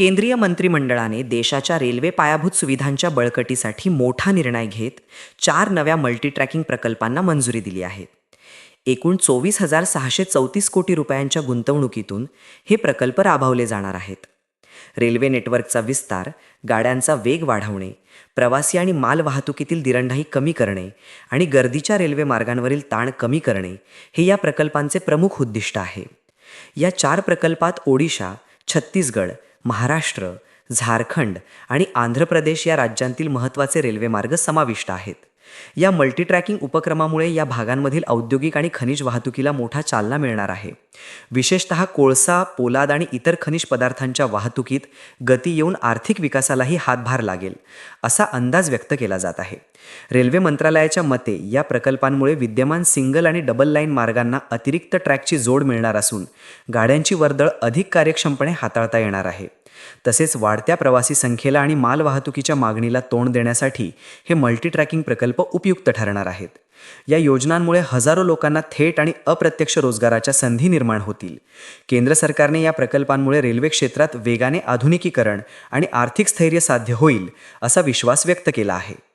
केंद्रीय मंत्रिमंडळाने देशाच्या रेल्वे पायाभूत सुविधांच्या बळकटीसाठी मोठा निर्णय घेत चार नव्या मल्टीट्रॅकिंग प्रकल्पांना मंजुरी दिली आहे. एकूण चोवीस हजार सहाशे चौतीस कोटी रुपयांच्या गुंतवणुकीतून हे प्रकल्प राबवले जाणार आहेत. रेल्वे नेटवर्कचा विस्तार गाड्यांचा वेग वाढवणे प्रवासी आणि माल वाहतुकीतील दिरंढाई कमी करणे आणि गर्दीच्या रेल्वे मार्गांवरील ताण कमी करणे हे या प्रकल्पांचे प्रमुख उद्दिष्ट आहे. या चार प्रकल्पात ओडिशा छत्तीसगड महाराष्ट्र झारखंड आणि आंध्र प्रदेश या राज्यांतील महत्त्वाचे रेल्वेमार्ग समाविष्ट आहेत. या मल्टीट्रॅकिंग उपक्रमामुळे या भागांमधील औद्योगिक आणि खनिज वाहतुकीला मोठा चालना मिळणार आहे. विशेषतः कोळसा पोलाद आणि इतर खनिज पदार्थांच्या वाहतुकीत गती येऊन आर्थिक विकासालाही हातभार लागेल असा अंदाज व्यक्त केला जात आहे. रेल्वे मंत्रालयाच्या मते या प्रकल्पांमुळे विद्यमान सिंगल आणि डबल लाईन मार्गांना अतिरिक्त ट्रॅकची जोड मिळणार असून गाड्यांची वर्दळ अधिक कार्यक्षमपणे हाताळता येणार आहे. तसेच वाढत्या प्रवासी संख्येला आणि माल वाहतुकीच्या मागणीला तोंड देण्यासाठी हे मल्टी ट्रॅकिंग प्रकल्प उपयुक्त ठरणार आहेत. या योजनांमुळे हजारो लोकांना थेट आणि अप्रत्यक्ष रोजगाराच्या संधी निर्माण होतील. केंद्र सरकारने या प्रकल्पांमुळे रेल्वे क्षेत्रात वेगाने आधुनिकीकरण आणि आर्थिक स्थैर्य साध्य होईल असा विश्वास व्यक्त केला आहे.